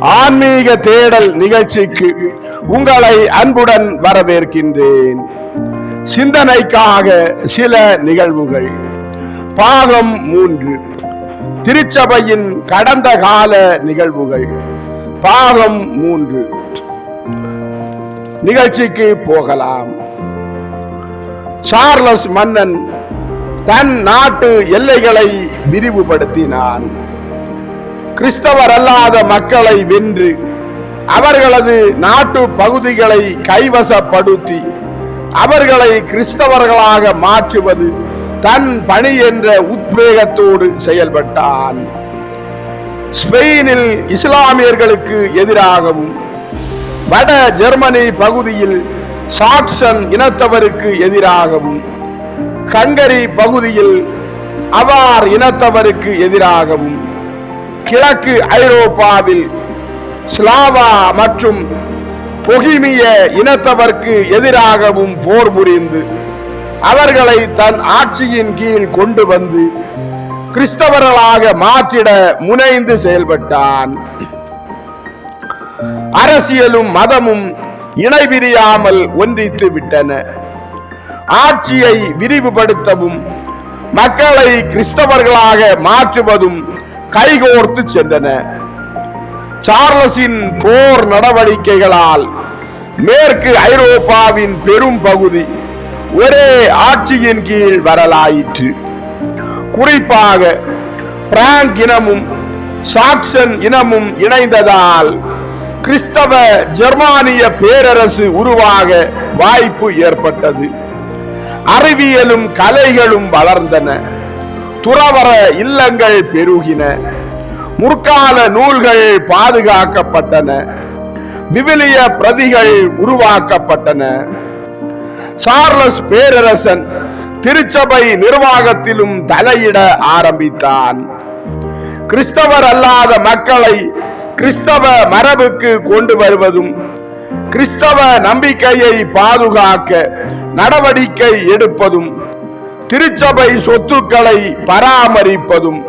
ஆன்மீக தேடல் நிகழ்ச்சிக்கு உங்களை அன்புடன் வரவேற்கின்றேன். சிந்தனைக்காக சில நிகழ்வுகள். பாகம் மூன்று. திருச்சபையின் கடந்த கால நிகழ்வுகள். பாகம் மூன்று. நிகழ்ச்சிக்கு போகலாம். சார்லஸ் மன்னன் தன் நாட்டு எல்லைகளை விரிவுபடுத்தினான். கிறிஸ்தவர் அல்லாத மக்களை வென்று அவர்களது நாட்டு பகுதிகளை கைவசப்படுத்தி அவர்களை கிறிஸ்தவர்களாக மாற்றுவது தன் பணி என்ற உத்வேகத்தோடு செயல்பட்டான். ஸ்பெயினில் இஸ்லாமியர்களுக்கு எதிராகவும் வட ஜெர்மனி பகுதியில் சாக்சன் இனத்தவருக்கு எதிராகவும் ஹங்கரி பகுதியில் அவார் இனத்தவருக்கு எதிராகவும் கிழக்கு ஐரோப்பாவில் ஸ்லாவா மற்றும் பொகிமிய இனத்தவர்க்கு எதிராகவும் போர் புரிந்து அவர்களை தன் ஆட்சியின் கீழ் கொண்டு வந்து கிறிஸ்தவர்களாக மாற்றிட முனைந்து செயல்பட்டான். அரசியலும் மதமும் இணைபிரியாமல் ஒன்றித்து விட்டன. ஆட்சியை விரிவுபடுத்தவும் மக்களை கிறிஸ்தவர்களாக மாற்றுவதும் கைகோர்த்து சென்றன. சார்லஸின் போர் நடவடிக்கைகளால் மேற்கு ஐரோப்பாவின் பெரும் பகுதி ஒரே ஆட்சியின் கீழ் வரலாயிற்று. குறிப்பாக பிராங்க் இனமும் சாக்சன் இனமும் இணைந்ததால் கிறிஸ்தவ ஜெர்மானிய பேரரசு உருவாக வாய்ப்பு ஏற்பட்டது. அறிவியலும் கலைகளும் வளர்ந்தன. துறவர இல்லங்கள் பெருகின. முற்கால நூல்கள் பாதுகாக்கப்பட்டன. விவிலிய பிரதிகள் உருவாக்கப்பட்டன. சார்லஸ் பேரரசன் திருச்சபை நிர்வாகத்திலும் தலையிட ஆரம்பித்தான். கிறிஸ்தவர் அல்லாத மக்களை கிறிஸ்தவ மரபுக்கு கொண்டு வருவதும் கிறிஸ்தவ நம்பிக்கையை பாதுகாக்க நடவடிக்கை எடுப்பதும் திருச்சபை சொத்துக்களை பராமரிப்பதும்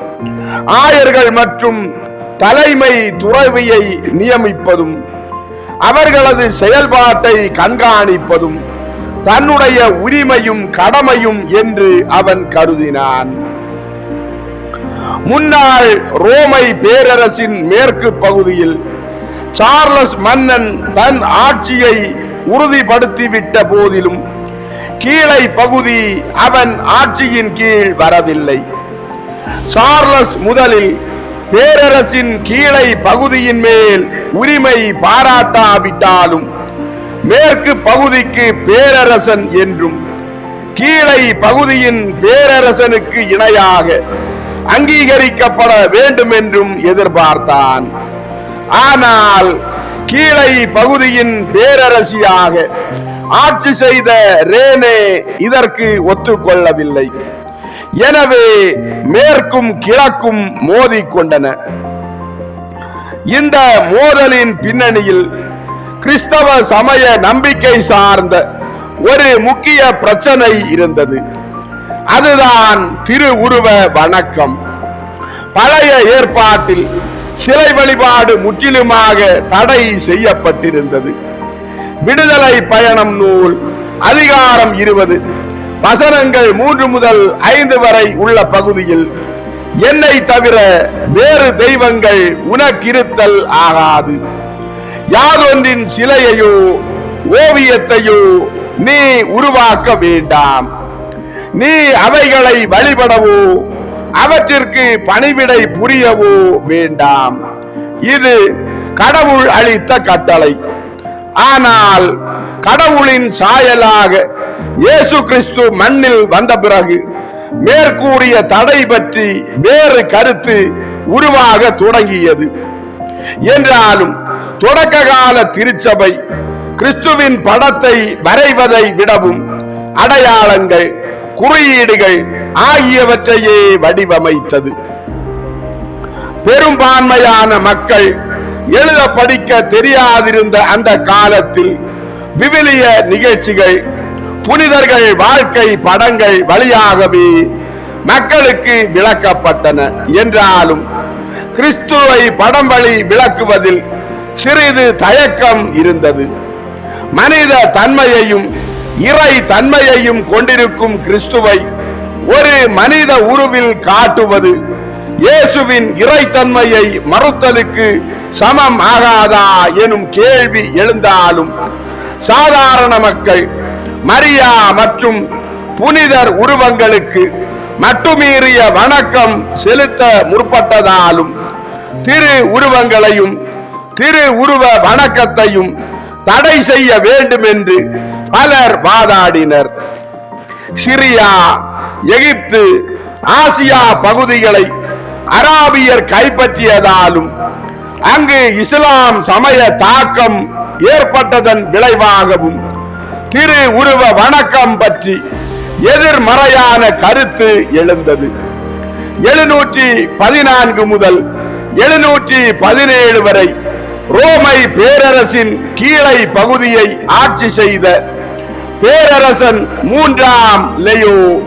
ஆயர்கள் மற்றும் தலைமை துறவியை நியமிப்பதும் அவர்களது செயல்பாட்டை கண்காணிப்பதும் தன்னுடைய உரிமையும் கடமையும் என்று அவன் கருதினான். முன்னாள் ரோமை பேரரசின் மேற்கு பகுதியில் சார்லஸ் மன்னன் தன் ஆட்சியை உறுதிப்படுத்திவிட்ட போதிலும் கீழை பகுதி அவன் ஆட்சியின் கீழ் வரவில்லை. சார்லஸ் முதலில் பேரரசின் கீழை பகுதியின் மேல் உரிமை பாராட்டாவிட்டாலும் மேற்கு பகுதிக்கு பேரரசன் என்றும் கீழை பகுதியின் பேரரசனுக்கு இணையாக அங்கீகரிக்கப்பட வேண்டும் என்றும் எதிர்பார்த்தான். ஆனால் கீழை பகுதியின் பேரரசியாக ஆட்சி செய்த ரேனே இதற்கு ஒத்துக்கொள்ளவில்லை. எனவே மேற்கும் கிழக்கும் மோதி கொண்டன இந்த மோதலின் பின்னணியில் கிறிஸ்தவ சமய நம்பிக்கை சார்ந்த ஒரு முக்கிய பிரச்சனை இருந்தது. அதுதான் திருவுருவ வணக்கம். பழைய ஏற்பாட்டில் சிலை வழிபாடு முற்றிலுமாக தடை செய்யப்பட்டிருந்தது. விடுதலை பயணம் நூல் அதிகாரம் இருபது. வசனங்கள் மூன்று முதல் ஐந்து வரை உள்ள பகுதியில் என்னை தவிர வேறு தெய்வங்கள் உனக்கிருத்தல் ஆகாது. யாதொன்றின் சிலையையோ ஓவியத்தையோ நீ உருவாக்க வேண்டாம். நீ அவைகளை வழிபடவோ அவற்றிற்கு பணிவிடை புரியவோ வேண்டாம். இது கடவுள் அளித்த கட்டளை. ஆனால் கடவுளின் சாயலாக இயேசு கிறிஸ்து மண்ணில் வந்த பிறகு மேற்கூறிய தடை பற்றி வேறு கருத்து உருவாக தொடங்கியது. என்றாலும் தொடக்க கால திருச்சபை கிறிஸ்துவின் படத்தை வரைவதை விடவும் அடையாளங்கள் குறியீடுகள் ஆகியவற்றையே வடிவமைத்தது. பெரும்பான்மையான மக்கள் எழுத படிக்க தெரியாதிருந்த அந்த காலத்தில் விவிலிய நிகழ்ச்சிகள் புனிதர்கள் வாழ்க்கை படங்கள் வழியாகவே மக்களுக்கு விளக்கப்பட்டன. என்றாலும் கிறிஸ்துவை படம் வழி விளக்குவதில் சிறிது தயக்கம் இருந்தது. மனித தன்மையையும் இறை தன்மையையும் கொண்டிருக்கும் கிறிஸ்துவை ஒரு மனித உருவில் காட்டுவது இயேசுவின் இறைத்தன்மையை மறுத்தலுக்கு சமம் ஆகாதா எனும் கேள்வி எழுந்தாலும் சாதாரண மக்கள் மரியா மற்றும் புனிதர் உருவங்களுக்கு மட்டுமீறிய வணக்கம் செலுத்த முற்பட்டதாலும் திரு உருவங்களையும் திரு உருவ வணக்கத்தையும் தடை செய்ய வேண்டும் என்று பலர் வாதாடினர். சிரியா எகிப்து ஆசியா பகுதிகளை அராபியர் கைப்பற்றியதாலும் அங்கு இஸ்லாம் சமய தாக்கம் ஏற்பட்டதன் விளைவாகவும் திரு உருவ வணக்கம் பற்றி எதிர்மறையான கருத்து எழுந்தது. எழுநூற்றி பதினான்கு முதல் எழுநூற்றி பதினேழு வரை ரோமை பேரரசின் கீழை பகுதியை ஆட்சி செய்த பேரரசன் மூன்றாம் லெயோ.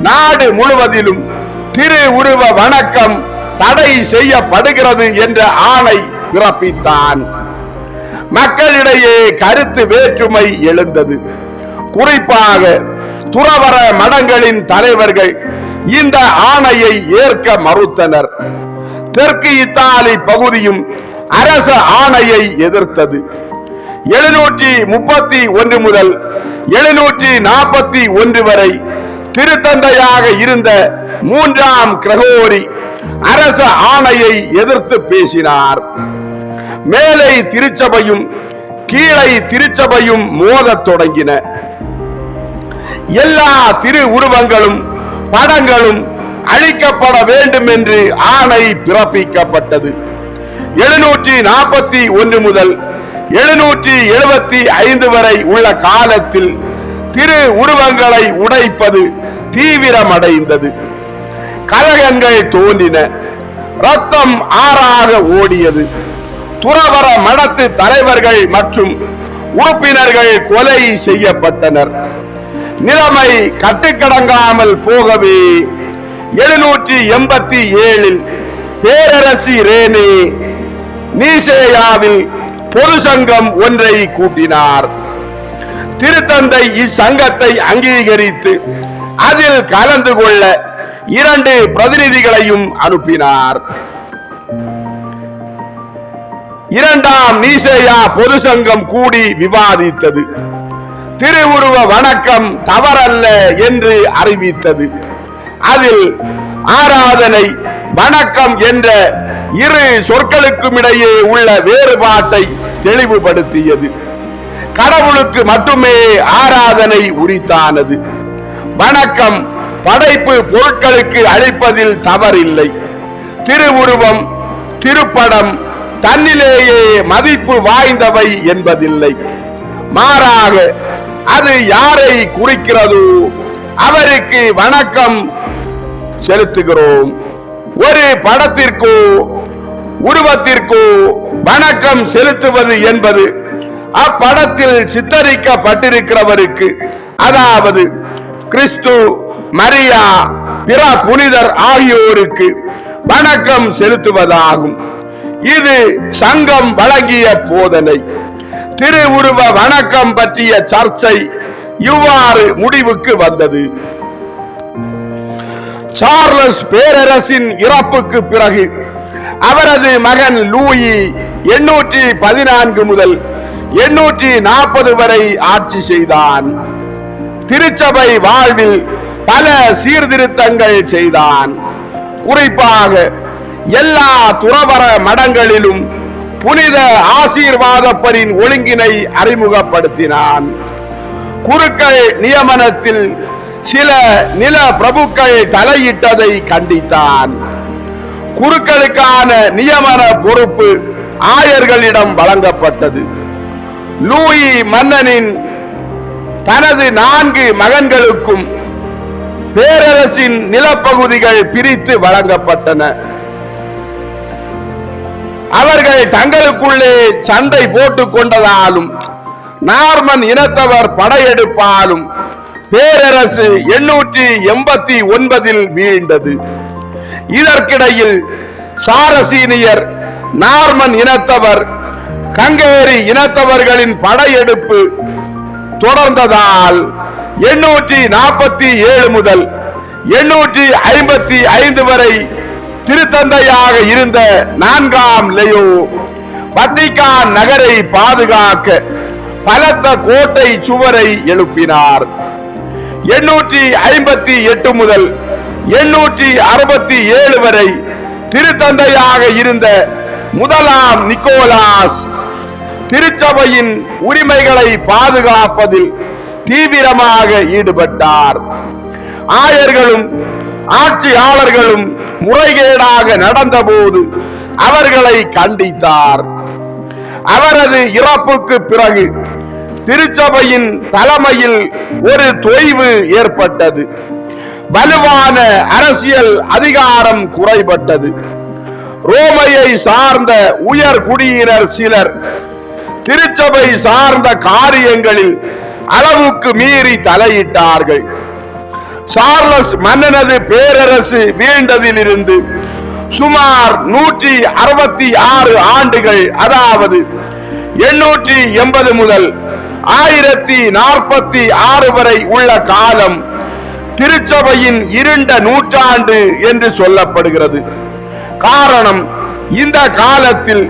நாடு முழுவதிலும் திரு உருவ வணக்கம் தடை செய்யப்படுகிறது என்ற ஆணை பிறப்பித்தான். மக்களிடையே கருத்து வேற்றுமை எழுந்தது. குறிப்பாக துறவர மடங்களின் தலைவர்கள் இந்த ஆணையை ஏற்க மறுத்தனர். தெற்கு இத்தாலி பகுதியும் அரச ஆணையை எதிர்த்தது. எழுநூற்றி முப்பத்தி ஒன்று முதல் எழுநூற்றி நாற்பத்தி ஒன்று வரை திருத்தந்தையாக இருந்த மூன்றாம் கிரகோரி அரச ஆணையை எதிர்த்து பேசினார். மேலை திருச்சபையும் கீழை திருச்சபையும் மோதத் தொடங்கின. எல்லா திரு உருவங்களும் படங்களும் அழிக்கப்பட வேண்டும் என்று ஆணை பிறப்பிக்கப்பட்டது. எழுநூற்றி நாற்பத்தி ஒன்று முதல் எழுநூற்றி எழுபத்தி ஐந்து வரை உள்ள காலத்தில் திரு உருவங்களை உடைப்பது தீவிரமடைந்தது. கலகங்கள் தோன்றின. ரத்தம் ஆறாக ஓடியது. துறவர மடத்து தலைவர்கள் மற்றும் உறுப்பினர்கள் கொலை செய்யப்பட்டனர். நிலைமை கட்டுக்கடங்காமல் போகவே. எழுநூற்றி எண்பத்தி ஏழில் பேரரசி ரேனே நீசேயாவில் பொது சங்கம் ஒன்றை கூட்டினார். திருத்தந்தை இச்சங்கத்தை அங்கீகரித்து அதில் கலந்து கொள்ள இரண்டு பிரதிநிதிகளையும் அனுப்பினார். இரண்டாம் நீசேயா பொது சங்கம் கூடி விவாதித்தது. திருவுருவ வணக்கம் தவறல்ல என்று அறிவித்தது. அதில் ஆராதனை வணக்கம் என்ற இரு சொற்களுக்கும் இடையே உள்ள வேறுபாட்டை தெளிவுபடுத்தியது. கடவுளுக்கு மட்டுமே ஆராதனை உரித்தானது. வணக்கம் படைப்பு பொருட்களுக்கு அளிப்பதில் தவறில்லை. திருவுருவம் திருப்படம் தன்னிலேயே மதிப்பு வாய்ந்தவை என்பதில்லை. மாறாக அது யாரை குறிக்கிறதோ அவருக்கு வணக்கம் செலுத்துகிறோம். ஒரு படத்திற்கோ உருவத்திற்கோ வணக்கம் செலுத்துவது என்பது அப்படத்தில் சித்தரிக்கப்பட்டிருக்கிறவருக்கு அதாவது கிறிஸ்து மரியா பிற புனிதர் ஆகியோருக்கு வணக்கம் செலுத்துவதாகும். இது சங்கம் வழங்கிய போதனை. திருவுருவ வணக்கம் பற்றிய சர்ச்சை இவ்வாறு முடிவுக்கு வந்தது. சார்லஸ் பேரரசின் இறப்புக்கு பிறகு அவரது மகன் லூயி எண்ணூற்றி பதினான்கு முதல் எண்ணூற்றி நாற்பது வரை ஆட்சி செய்தான். திருச்சபை வாழ்வில் பல சீர்திருத்தங்கள் செய்தான். குறிப்பாக எல்லா துறவர மடங்களிலும் புனித ஆசீர்வாதப்பரின் ஒழுங்கினை அறிமுகப்படுத்தினான். குருக்கள் நியமனத்தில் சில நில பிரபுக்கள் தலையிட்டதை கண்டித்தான். குருக்களுக்கான நியமன பொறுப்பு ஆயர்களிடம் வழங்கப்பட்டது. லூயி மன்னனின் தனது நான்கு மகன்களுக்கும் பேரரசின் நிலப்பகுதிகள் பிரித்து வழங்கப்பட்டன. அவர்கள் தங்களுக்குள்ளே சண்டை போட்டுக் கொண்டதாலும் நார்மன் இனத்தவர் படையெடுப்பாலும் பேரரசு எண்ணூற்றி எண்பத்தி ஒன்பதில் வீழ்ந்தது. இதற்கிடையில் சாரசீனியர் நார்மன் இனத்தவர் கங்கேரி இனத்தவர்களின் படையெடுப்பு தொடர்ந்ததால் எண்ணூற்றி நாற்பத்தி ஏழு முதல் எண்ணூற்றி ஐம்பத்தி ஐந்து வரை திருத்தந்தையாக இருந்த நான்காம் லேயோ வத்திக்கான் நகரை பாதுகாக்க பலத்த கோட்டை சுவரை எழுப்பினார். எண்ணூற்றி ஐம்பத்தி எட்டு முதல் எண்ணூற்றி அறுபத்தி ஏழு வரை திருத்தந்தையாக இருந்த முதலாம் நிக்கோலாஸ் திருச்சபையின் உரிமைகளை பாதுகாப்பதில் தீவிரமாக ஈடுபட்டார். ஆயர்களும் ஆட்சியாளர்களும் முறைகேடாக நடந்தபோது அவர்களை கண்டித்தார். அவரது இறப்புக்கு பிறகு திருச்சபையின் தலைமையில் ஒரு தொய்வு ஏற்பட்டது. வலுவான அரசியல் அதிகாரம் குறைபட்டது. ரோமையை சார்ந்த உயர் குடியினர் சிலர் திருச்சபை சார்ந்த காரியங்களில் அளவுக்கு மீறி தலையிட்டார்கள். சார்லஸ் மன்னனது பேரரசு வீழ்ந்ததிலிருந்து சுமார் நூற்றி அறுபத்தி ஆறு ஆண்டுகள் அதாவது எண்ணூற்றி எண்பது முதல் ஆயிரத்தி நாற்பத்தி ஆறு வரை உள்ள காலம் திருச்சபையின் இருண்ட நூற்றாண்டு என்று சொல்லப்படுகிறது. காரணம் இந்த காலத்தில்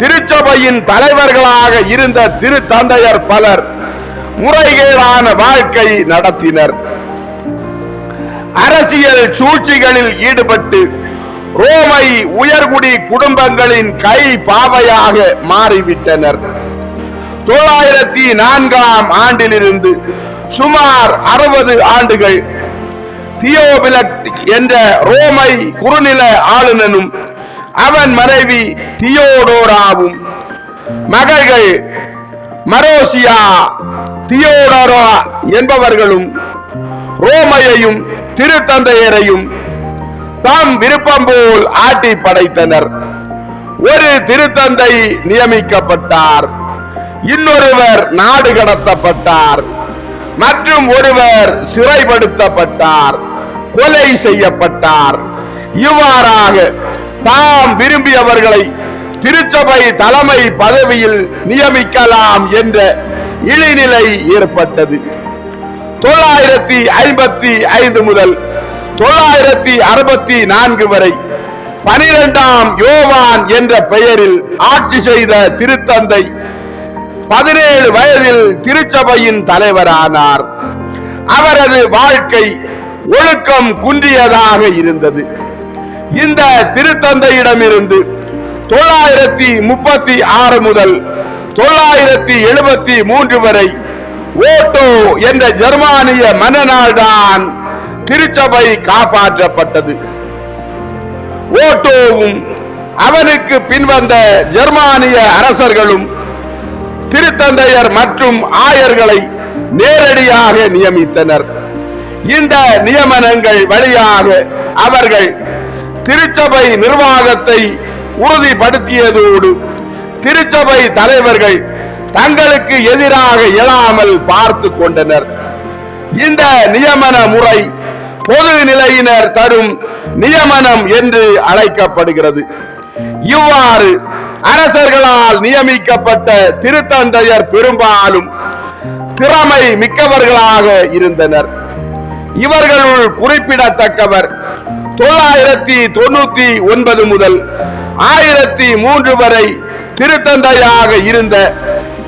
திருச்சபையின் தலைவர்களாக இருந்த திருத்தந்தையர் பலர் முறைகேடான வாழ்க்கை நடத்தினர். அரசியல் சூழ்ச்சிகளில் ஈடுபட்டு ரோமை உயர்குடி குடும்பங்களின் கை பாவையாக மாறிவிட்டனர். தொள்ளாயிரத்தி நான்காம் ஆண்டிலிருந்து சுமார் அறுபது ஆண்டுகள் தியோபிலட் என்ற ரோமை குறுநில ஆளுநனும் அவன் மனைவி தியோடோராவும் மகள்கள் மரோசியா தியோடோரா என்பவர்களும் ரோமையையும் திருத்தந்தையரையும் தாம் விருப்பம் போல் ஆட்டி படைத்தனர். ஒரு திருத்தந்தை நியமிக்கப்பட்டார் இன்னொருவர் நாடு கடத்தப்பட்டார் மற்றும் ஒருவர் சிறைப்படுத்தப்பட்டார் கொலை செய்யப்பட்டார். இவ்வாறாக தாம் விரும்பியவர்களை திருச்சபை தலைமை பதவியில் நியமிக்கலாம் என்ற இழிநிலை ஏற்பட்டது. தொள்ளாயிரத்தி ஐம்பத்தி ஐந்து முதல் தொள்ளாயிரத்தி அறுபத்தி நான்கு வரை பனிரெண்டாம் யோவான் என்ற பெயரில் ஆட்சி செய்த திருத்தந்தை பதினேழு வயதில் திருச்சபையின் தலைவரானார். அவரது வாழ்க்கை ஒழுக்கம் குன்றியதாக இருந்தது. இந்த திருத்தந்தையிடமிருந்து தொள்ளாயிரத்தி முப்பத்தி ஆறு முதல் தொள்ளாயிரத்தி எழுபத்தி மூன்று வரை ஓட்டோ என்ற ஜெர்மானிய மன்னனால்தான் திருச்சபை காப்பாற்றப்பட்டது. ஓட்டோவும் அவனுக்கு பின்வந்த ஜெர்மானிய அரசர்களும் திருத்தந்தையர் மற்றும் ஆயர்களை நேரடியாக நியமித்தனர். இந்த நியமனங்கள் வழியாக அவர்கள் திருச்சபை நிர்வாகத்தை உறுதிப்படுத்தியதோடு திருச்சபை தலைவர்கள் தங்களுக்கு எதிராக எழாமல் பார்த்து கொண்டனர். இந்த நியமன முறை பொது நிலையினர் தரும் நியமனம் என்று அழைக்கப்படுகிறது. இவ்வாறு அரசர்களால் நியமிக்கப்பட்ட திருத்தந்தையர் பெரும்பாலும் திறமை மிக்கவர்களாக இருந்தனர். இவர்களுள் குறிப்பிடத்தக்கவர் தொள்ளாயிரத்தி தொண்ணூத்தி ஒன்பது முதல் ஆயிரத்தி மூன்று வரை திருத்தந்தையாக இருந்த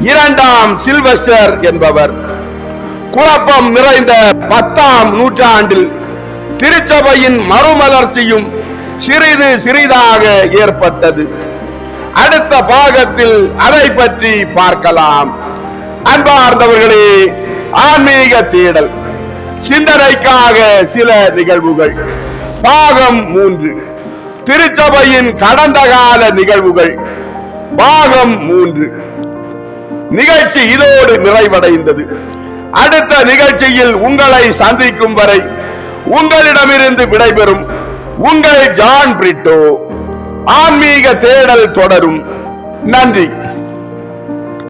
இரண்டாம் சில்வஸ்டர் என்பவர். குழப்பம் நிறைந்த பத்தாம் நூற்றாண்டில் திருச்சபையின் மறுமலர்ச்சியும் சிறிது சிறிதாக ஏற்பட்டது. அடுத்த பாகத்தில் அதை பற்றி பார்க்கலாம். அன்பார்ந்தவர்களே ஆன்மீக தேடல் சிந்தனைக்காக சில நிகழ்வுகள். பாகம் மூன்று. திருச்சபையின் கடந்த கால நிகழ்வுகள். பாகம் மூன்று. நிகழ்ச்சி இதோடு நிறைவடைந்தது. அடுத்த நிகழ்ச்சியில் உங்களை சந்திக்கும் வரை உங்களிடமிருந்து விடைபெறும் உங்கள் ஜான் பிரிட்டோ. ஆன்மீக தேடல் தொடரும். நன்றி.